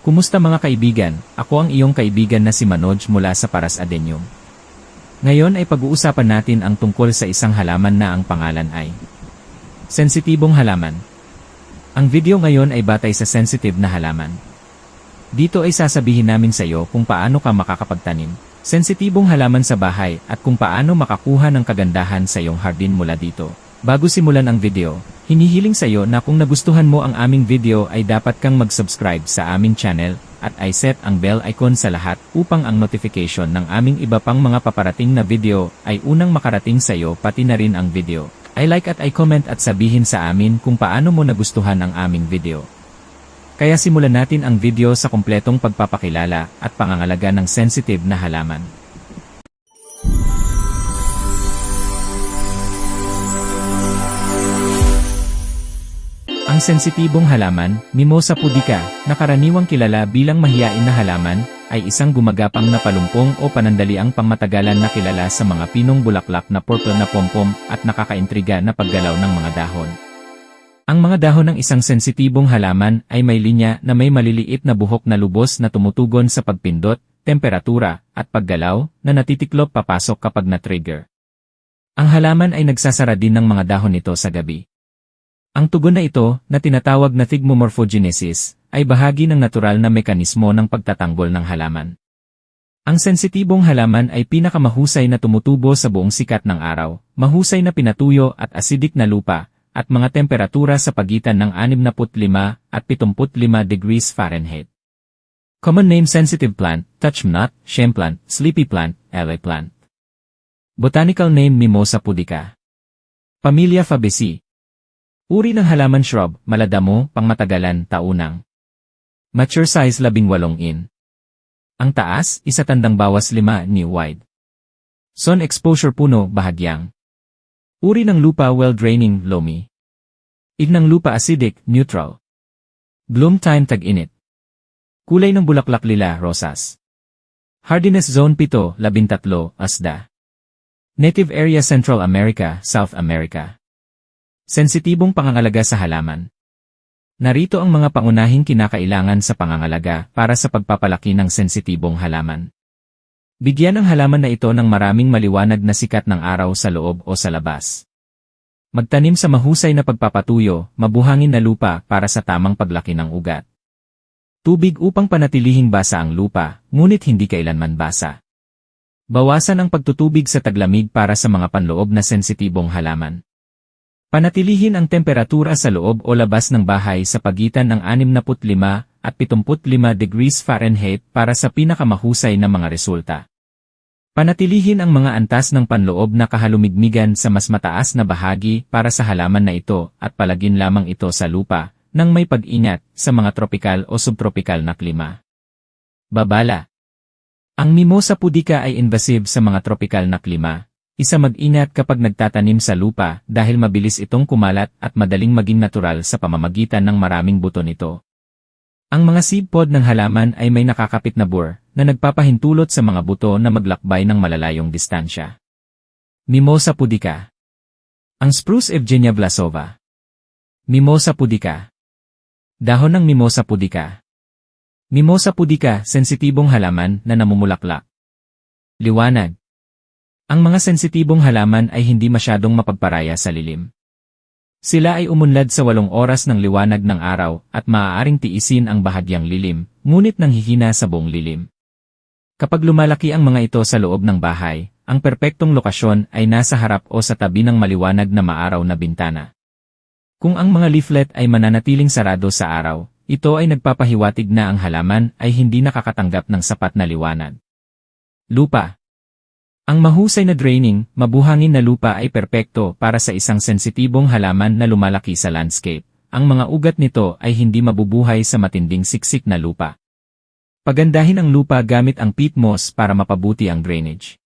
Kumusta mga kaibigan? Ako ang iyong kaibigan na si Manoj mula sa Paras Adenyum. Ngayon ay pag-uusapan natin ang tungkol sa isang halaman na ang pangalan ay Sensitibong halaman. Ang video ngayon ay batay sa sensitive na halaman. Dito ay sasabihin namin sa iyo kung paano ka makakapagtanim, sensitibong halaman sa bahay at kung paano makakuha ng kagandahan sa iyong hardin mula dito. Bago simulan ang video, hinihiling sa iyo na kung nagustuhan mo ang aming video ay dapat kang mag-subscribe sa aming channel at ay set ang bell icon sa lahat upang ang notification ng aming iba pang mga paparating na video ay unang makarating sa iyo pati na rin ang video. I like at I comment at sabihin sa amin kung paano mo nagustuhan ang aming video. Kaya simulan natin ang video sa kumpletong pagpapakilala at pangangalaga ng sensitive na halaman. Ang sensitibong halaman, Mimosa pudica, na karaniwang kilala bilang mahiyain na halaman, ay isang gumagapang na palumpong o panandaliang pangmatagalan na kilala sa mga pinong bulaklak na purple na pompom at nakakaintriga na paggalaw ng mga dahon. Ang mga dahon ng isang sensitibong halaman ay may linya na may maliliit na buhok na lubos na tumutugon sa pagpindot, temperatura, at paggalaw na natitiklop papasok kapag na-trigger. Ang halaman ay nagsasara din ng mga dahon nito sa gabi. Ang tugon na ito, na tinatawag na thigmomorphogenesis, ay bahagi ng natural na mekanismo ng pagtatanggol ng halaman. Ang sensitibong halaman ay pinakamahusay na tumutubo sa buong sikat ng araw, mahusay na pinatuyo at acidic na lupa, at mga temperatura sa pagitan ng 65 at 75 degrees Fahrenheit. Common name sensitive plant, touchmnut, shem plant, sleepy plant, LA plant. Botanical name Mimosa pudica. Pamilya Fabaceae. Uri ng halaman shrub, maladamo, pangmatagalan, taunang. Mature size 18 in. Ang taas, isa tandang bawas 5 ni wide. Sun exposure puno, bahagyang. Uri ng lupa well-draining, loamy. Ig ng lupa acidic, neutral. Bloom time tag-init. Kulay ng bulaklak lila, rosas. Hardiness zone 7, 13, asda. Native area Central America, South America. Sensitibong pangangalaga sa halaman. Narito ang mga pangunahing kinakailangan sa pangangalaga para sa pagpapalaki ng sensitibong halaman. Bigyan ang halaman na ito ng maraming maliwanag na sikat ng araw sa loob o sa labas. Magtanim sa mahusay na pagpapatuyo, mabuhangin na lupa para sa tamang paglaki ng ugat. Tubig upang panatilihing basa ang lupa, ngunit hindi kailanman basa. Bawasan ang pagtutubig sa taglamig para sa mga panloob na sensitibong halaman. Panatilihin ang temperatura sa loob o labas ng bahay sa pagitan ng 65 at 75 degrees Fahrenheit para sa pinakamahusay na mga resulta. Panatilihin ang mga antas ng panloob na kahalumigmigan sa mas mataas na bahagi para sa halaman na ito at palagin lamang ito sa lupa nang may pag-ingat sa mga tropikal o subtropikal na klima. Babala Ang Mimosa pudica ay invasive sa mga tropikal na klima, isa mag-ingat kapag nagtatanim sa lupa dahil mabilis itong kumalat at madaling maging natural sa pamamagitan ng maraming buto nito. Ang mga seed pod ng halaman ay may nakakapit na bore na nagpapahintulot sa mga buto na maglakbay ng malalayong distansya. Mimosa pudica Ang spruce Evgenia blasova Mimosa pudica Dahon ng Mimosa pudica Mimosa pudica, sensitibong halaman na namumulaklak. Liwanag ang mga sensitibong halaman ay hindi masyadong mapagparaya sa lilim. Sila ay umunlad sa walong oras ng liwanag ng araw at maaaring tiisin ang bahagyang lilim, ngunit nanghihina sa buong lilim. Kapag lumalaki ang mga ito sa loob ng bahay, ang perpektong lokasyon ay nasa harap o sa tabi ng maliwanag na maaraw na bintana. Kung ang mga leaflet ay mananatiling sarado sa araw, ito ay nagpapahiwatig na ang halaman ay hindi nakakatanggap ng sapat na liwanag. Lupa ang mahusay na draining, mabuhangin na lupa ay perpekto para sa isang sensitibong halaman na lumalaki sa landscape. Ang mga ugat nito ay hindi mabubuhay sa matinding siksik na lupa. Pagandahin ang lupa gamit ang peat moss para mapabuti ang drainage.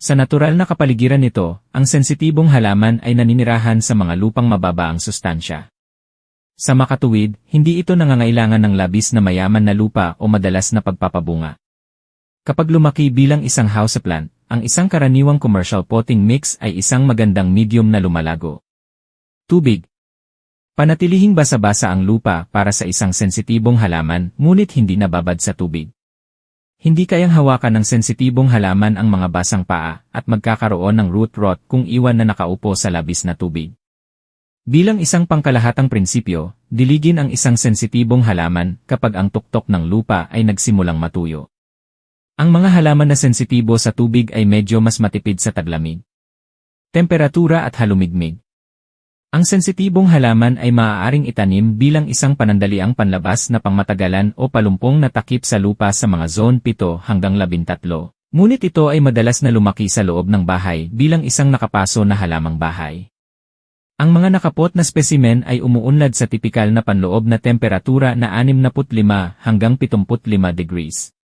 Sa natural na kapaligiran nito, ang sensitibong halaman ay naninirahan sa mga lupang mababa ang sustansya. Sa makatuwid, hindi ito nangangailangan ng labis na mayaman na lupa o madalas na pagpapabunga. Kapag lumaki bilang isang houseplant, ang isang karaniwang commercial potting mix ay isang magandang medium na lumalago. Tubig. Panatilihing basa-basa ang lupa para sa isang sensitibong halaman ngunit hindi nababad sa tubig. Hindi kayang hawakan ng sensitibong halaman ang mga basang paa at magkakaroon ng root rot kung iwan na nakaupo sa labis na tubig. Bilang isang pangkalahatang prinsipyo, diligin ang isang sensitibong halaman kapag ang tuktok ng lupa ay nagsimulang matuyo. Ang mga halaman na sensitibo sa tubig ay medyo mas matipid sa taglamig, temperatura at halumigmig. Ang sensitibong halaman ay maaaring itanim bilang isang panandaliang panlabas na pangmatagalan o palumpong na takip sa lupa sa mga zone 7 hanggang 13. Ngunit ito ay madalas na lumaki sa loob ng bahay bilang isang nakapaso na halamang bahay. Ang mga nakapot na spesimen ay umuunlad sa tipikal na panloob na temperatura na 65 hanggang 75 degrees.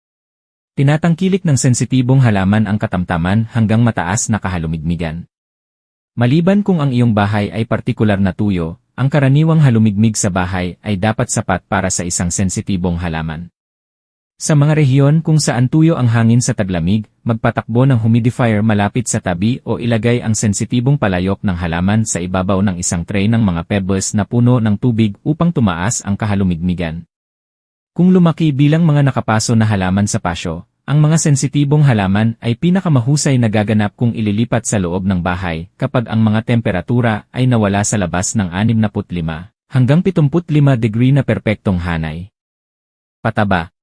Tinatangkilik ng sensitibong halaman ang katamtaman hanggang mataas na kahalumigmigan. Maliban kung ang iyong bahay ay partikular na tuyo, ang karaniwang halumigmig sa bahay ay dapat sapat para sa isang sensitibong halaman. Sa mga rehiyon kung saan tuyo ang hangin sa taglamig, magpatakbo ng humidifier malapit sa tabi o ilagay ang sensitibong palayok ng halaman sa ibabaw ng isang tray ng mga pebbles na puno ng tubig upang tumaas ang kahalumigmigan. Kung lumaki bilang mga nakapaso na halaman sa pasyo, ang mga sensitibong halaman ay pinakamahusay na gaganap kung ililipat sa loob ng bahay kapag ang mga temperatura ay nawala sa labas ng 65 hanggang 75 degree na perpektong hanay. Pataba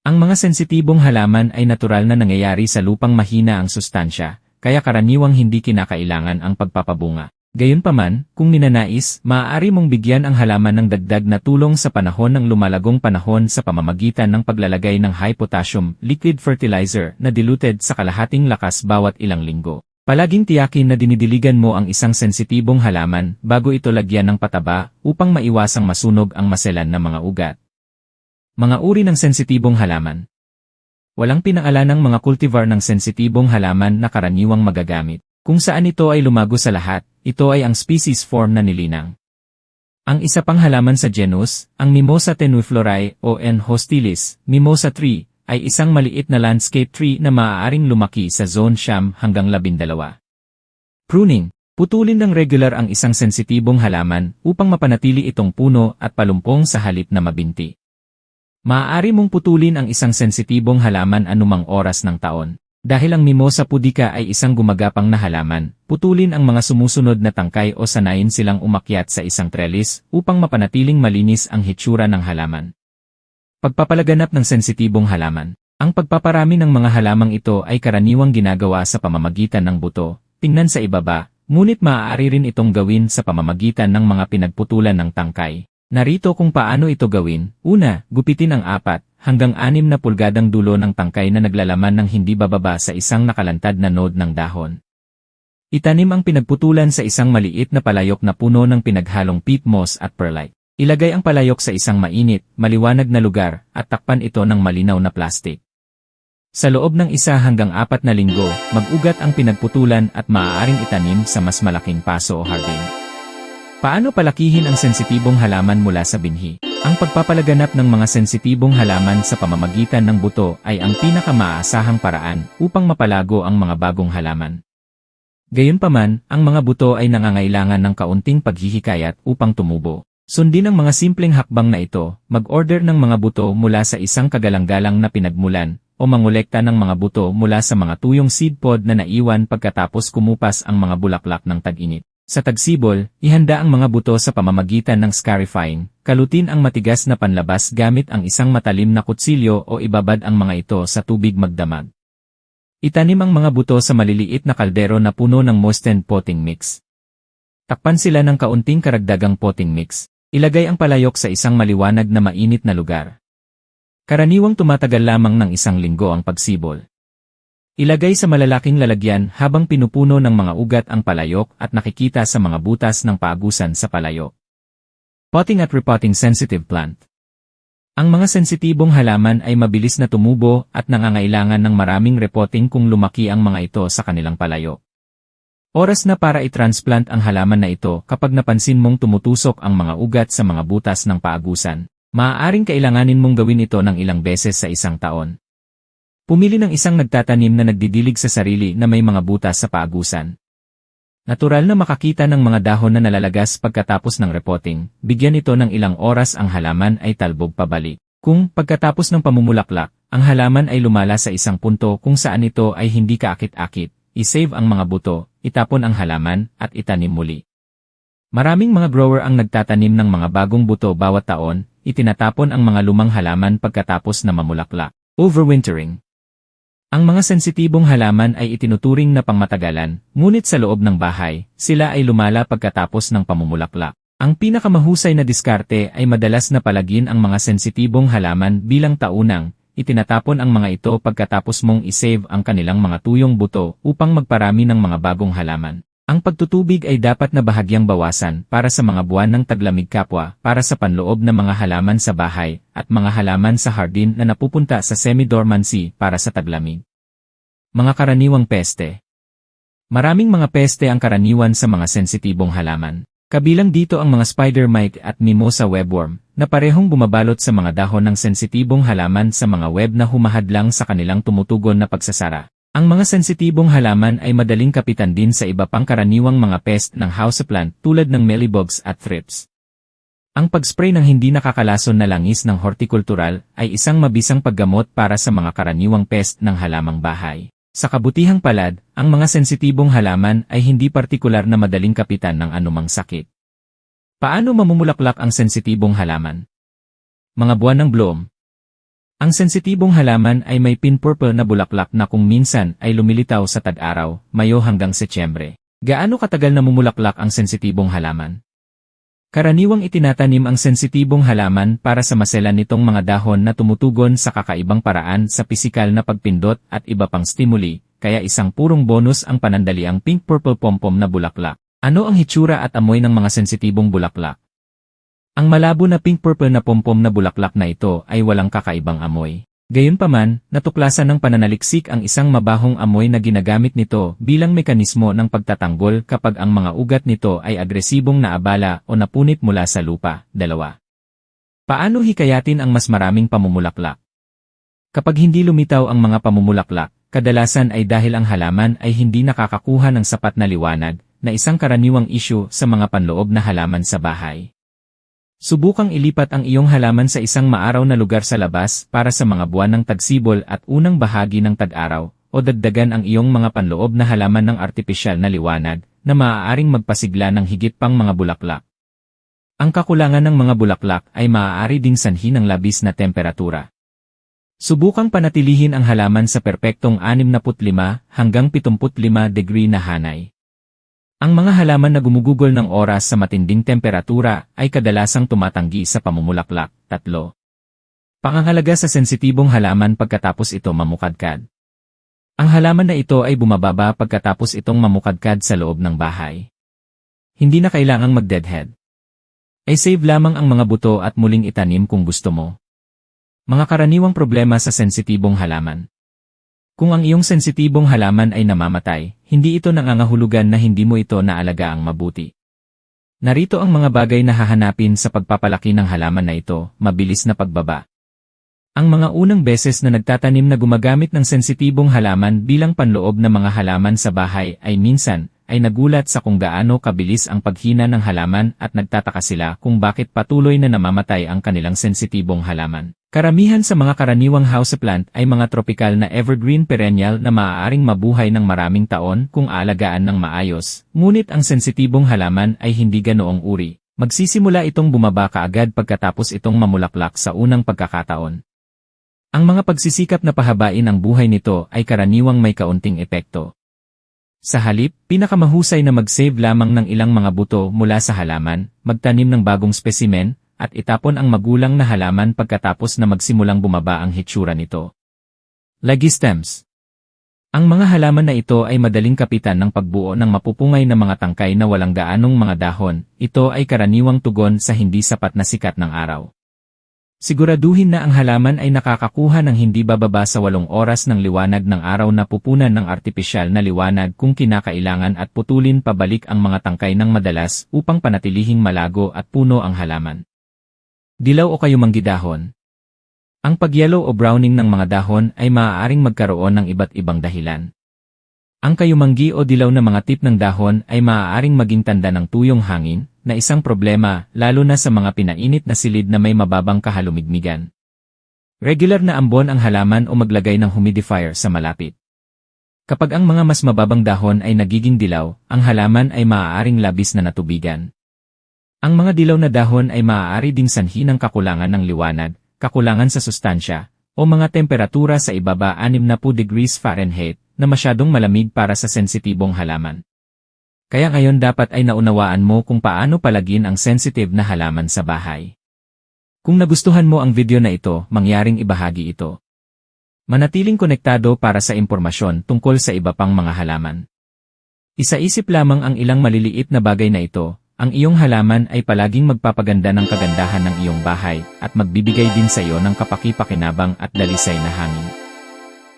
Ang mga sensitibong halaman ay natural na nangyayari sa lupang mahina ang sustansya, kaya karaniwang hindi kinakailangan ang pagpapabunga. Gayunpaman, kung ninanais, maaari mong bigyan ang halaman ng dagdag na tulong sa panahon ng lumalagong panahon sa pamamagitan ng paglalagay ng high potassium liquid fertilizer na diluted sa kalahating lakas bawat ilang linggo. Palaging tiyakin na dinidiligan mo ang isang sensitibong halaman bago ito lagyan ng pataba upang maiwasang masunog ang maselan na mga ugat. Mga uri ng sensitibong halaman Walang pinaalanang mga kultivar ng sensitibong halaman na karaniwang magagamit. Kung saan ito ay lumago sa lahat, ito ay ang species form na nilinang. Ang isa pang halaman sa genus, ang Mimosa tenuiflorae o N. hostilis, Mimosa tree, ay isang maliit na landscape tree na maaaring lumaki sa zone siyam hanggang labindalawa. Pruning, putulin ng regular ang isang sensitibong halaman upang mapanatili itong puno at palumpong sa halip na mabinti. Maaari mong putulin ang isang sensitibong halaman anumang oras ng taon. Dahil ang Mimosa pudica ay isang gumagapang na halaman, putulin ang mga sumusunod na tangkay o sanayin silang umakyat sa isang trellis upang mapanatiling malinis ang hitsura ng halaman. Pagpapalaganap ng sensitibong halaman Ang pagpaparami ng mga halamang ito ay karaniwang ginagawa sa pamamagitan ng buto, tingnan sa ibaba, ngunit maaari rin itong gawin sa pamamagitan ng mga pinagputulan ng tangkay. Narito kung paano ito gawin. Una, gupitin ang apat, hanggang anim na pulgadang dulo ng tangkay na naglalaman ng hindi bababa sa isang nakalantad na node ng dahon. Itanim ang pinagputulan sa isang maliit na palayok na puno ng pinaghalong peat moss at perlite. Ilagay ang palayok sa isang mainit, maliwanag na lugar, at takpan ito ng malinaw na plastik. Sa loob ng isa hanggang apat na linggo, mag-ugat ang pinagputulan at maaaring itanim sa mas malaking paso o hardin. Paano palakihin ang sensitibong halaman mula sa binhi? Ang pagpapalaganap ng mga sensitibong halaman sa pamamagitan ng buto ay ang pinakamaasahang paraan upang mapalago ang mga bagong halaman. Gayunpaman, ang mga buto ay nangangailangan ng kaunting paghihikayat upang tumubo. Sundin ang mga simpleng hakbang na ito, mag-order ng mga buto mula sa isang kagalang-galang na pinagmulan, o mangolekta ng mga buto mula sa mga tuyong seed pod na naiwan pagkatapos kumupas ang mga bulaklak ng tag-init. Sa tagsibol, ihanda ang mga buto sa pamamagitan ng scarifying, kalutin ang matigas na panlabas gamit ang isang matalim na kutsilyo o ibabad ang mga ito sa tubig magdamag. Itanim ang mga buto sa maliliit na kaldero na puno ng moisten potting mix. Takpan sila ng kaunting karagdagang potting mix. Ilagay ang palayok sa isang maliwanag na mainit na lugar. Karaniwang tumatagal lamang ng isang linggo ang pagsibol. Ilagay sa malalaking lalagyan habang pinupuno ng mga ugat ang palayok at nakikita sa mga butas ng paagusan sa palayok. Potting at repotting sensitive plant. Ang mga sensitibong halaman ay mabilis na tumubo at nangangailangan ng maraming repotting kung lumaki ang mga ito sa kanilang palayok. Oras na para i-transplant ang halaman na ito kapag napansin mong tumutusok ang mga ugat sa mga butas ng paagusan. Maaaring kailanganin mong gawin ito ng ilang beses sa isang taon. Pumili ng isang nagtatanim na nagdidilig sa sarili na may mga butas sa paagusan. Natural na makakita ng mga dahon na nalalagas pagkatapos ng repotting, bigyan ito ng ilang oras ang halaman ay talbog pabalik. Kung, pagkatapos ng pamumulaklak, ang halaman ay lumala sa isang punto kung saan ito ay hindi kaakit-akit, isave ang mga buto, itapon ang halaman, at itanim muli. Maraming mga grower ang nagtatanim ng mga bagong buto bawat taon, itinatapon ang mga lumang halaman pagkatapos na mamulaklak. Overwintering Ang mga sensitibong halaman ay itinuturing na pangmatagalan, ngunit sa loob ng bahay, sila ay lumala pagkatapos ng pamumulaklak. Ang pinakamahusay na diskarte ay madalas na palagin ang mga sensitibong halaman bilang taunang, itinatapon ang mga ito pagkatapos mong isave ang kanilang mga tuyong buto upang magparami ng mga bagong halaman. Ang pagtutubig ay dapat na bahagyang bawasan para sa mga buwan ng taglamig kapwa para sa panloob ng mga halaman sa bahay at mga halaman sa hardin na napupunta sa semi-dormancy para sa taglamig. Mga karaniwang peste Maraming mga peste ang karaniwan sa mga sensitibong halaman. Kabilang dito ang mga spider mite at mimosa webworm, na parehong bumabalot sa mga dahon ng sensitibong halaman sa mga web na humahadlang sa kanilang tumutugon na pagsasara. Ang mga sensitibong halaman ay madaling kapitan din sa iba pang karaniwang mga pest ng houseplant tulad ng mealybugs at thrips. Ang pagspray ng hindi nakakalason na langis ng hortikultural ay isang mabisang paggamot para sa mga karaniwang pest ng halamang bahay. Sa kabutihang palad, ang mga sensitibong halaman ay hindi partikular na madaling kapitan ng anumang sakit. Paano mamumulaklak ang sensitibong halaman? Mga buwan ng bloom. Ang sensitibong halaman ay may pin-purple na bulaklak na kung minsan ay lumilitaw sa tag-araw, Mayo hanggang Setyembre. Gaano katagal na mumulaklak ang sensitibong halaman? Karaniwang itinatanim ang sensitibong halaman para sa maselan nitong mga dahon na tumutugon sa kakaibang paraan sa pisikal na pagpindot at iba pang stimuli, kaya isang purong bonus ang panandaliang pink-purple pompom na bulaklak. Ano ang hitsura at amoy ng mga sensitibong bulaklak? Ang malabo na pink-purple na pompom na bulaklak na ito ay walang kakaibang amoy. Gayunpaman, natuklasan ng pananaliksik ang isang mabahong amoy na ginagamit nito bilang mekanismo ng pagtatanggol kapag ang mga ugat nito ay agresibong naabala o napunit mula sa lupa. Dalawa. Paano hikayatin ang mas maraming pamumulaklak? Kapag hindi lumitaw ang mga pamumulaklak, kadalasan ay dahil ang halaman ay hindi nakakakuha ng sapat na liwanag, na isang karaniwang isyu sa mga panloob na halaman sa bahay. Subukang ilipat ang iyong halaman sa isang maaraw na lugar sa labas para sa mga buwan ng tagsibol at unang bahagi ng tag-araw, o dagdagan ang iyong mga panloob na halaman ng artipisyal na liwanag na maaaring magpasigla ng higit pang mga bulaklak. Ang kakulangan ng mga bulaklak ay maaari ding sanhi ng labis na temperatura. Subukang panatilihin ang halaman sa perpektong 65 hanggang 75 degree na hanay. Ang mga halaman na gumugugol ng oras sa matinding temperatura ay kadalasang tumatanggi sa pamumulaklak. Tatlo. Pangangalaga sa sensitibong halaman pagkatapos ito mamukadkad. Ang halaman na ito ay bumababa pagkatapos itong mamukadkad sa loob ng bahay. Hindi na kailangang mag-deadhead. Ay save lamang ang mga buto at muling itanim kung gusto mo. Mga karaniwang problema sa sensitibong halaman. Kung ang iyong sensitibong halaman ay namamatay, hindi ito nangangahulugan na hindi mo ito naalagaan mabuti. Narito ang mga bagay na hahanapin sa pagpapalaki ng halaman na ito, mabilis na pagbaba. Ang mga unang beses na nagtatanim na gumagamit ng sensitibong halaman bilang panloob na mga halaman sa bahay ay minsan, ay nagulat sa kung gaano kabilis ang paghina ng halaman at nagtataka sila kung bakit patuloy na namamatay ang kanilang sensitibong halaman. Karamihan sa mga karaniwang houseplant ay mga tropikal na evergreen perennial na maaaring mabuhay ng maraming taon kung alagaan ng maayos, ngunit ang sensitibong halaman ay hindi ganoong uri. Magsisimula itong bumaba kaagad pagkatapos itong mamulaklak sa unang pagkakataon. Ang mga pagsisikap na pahabain ang buhay nito ay karaniwang may kaunting epekto. Sa halip, pinakamahusay na mag-save lamang ng ilang mga buto mula sa halaman, magtanim ng bagong spesimen, at itapon ang magulang na halaman pagkatapos na magsimulang bumaba ang hitsura nito. Legistems Ang mga halaman na ito ay madaling kapitan ng pagbuo ng mapupungay na mga tangkay na walang gaanong mga dahon, ito ay karaniwang tugon sa hindi sapat na sikat ng araw. Siguraduhin na ang halaman ay nakakakuha ng hindi bababa sa walong oras ng liwanag ng araw na pupunan ng artipisyal na liwanag kung kinakailangan at putulin pabalik ang mga tangkay ng madalas upang panatilihing malago at puno ang halaman. Dilaw o kayumanggi dahon. Ang pagyelo o browning ng mga dahon ay maaaring magkaroon ng iba't ibang dahilan. Ang kayumanggi o dilaw na mga tip ng dahon ay maaaring maging tanda ng tuyong hangin, na isang problema, lalo na sa mga pinainit na silid na may mababang kahalumigmigan. Regular na ambon ang halaman o maglagay ng humidifier sa malapit. Kapag ang mga mas mababang dahon ay nagiging dilaw, ang halaman ay maaaring labis na natubigan. Ang mga dilaw na dahon ay maaari ding sanhi ng kakulangan ng liwanag, kakulangan sa sustansya, o mga temperatura sa ibaba 60 degrees Fahrenheit na masyadong malamig para sa sensitibong halaman. Kaya ngayon dapat ay naunawaan mo kung paano palagin ang sensitive na halaman sa bahay. Kung nagustuhan mo ang video na ito, mangyaring ibahagi ito. Manatiling konektado para sa impormasyon tungkol sa iba pang mga halaman. Isaisip lamang ang ilang maliliit na bagay na ito, ang iyong halaman ay palaging magpapaganda ng kagandahan ng iyong bahay at magbibigay din sa iyo ng kapaki-pakinabang at dalisay na hangin.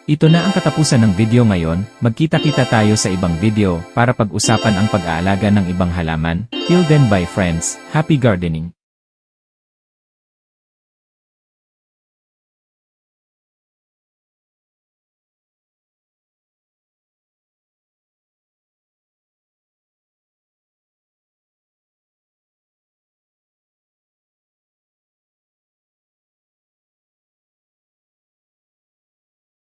Ito na ang katapusan ng video ngayon, magkita-kita tayo sa ibang video para pag-usapan ang pag-aalaga ng ibang halaman. Till then bye friends, happy gardening!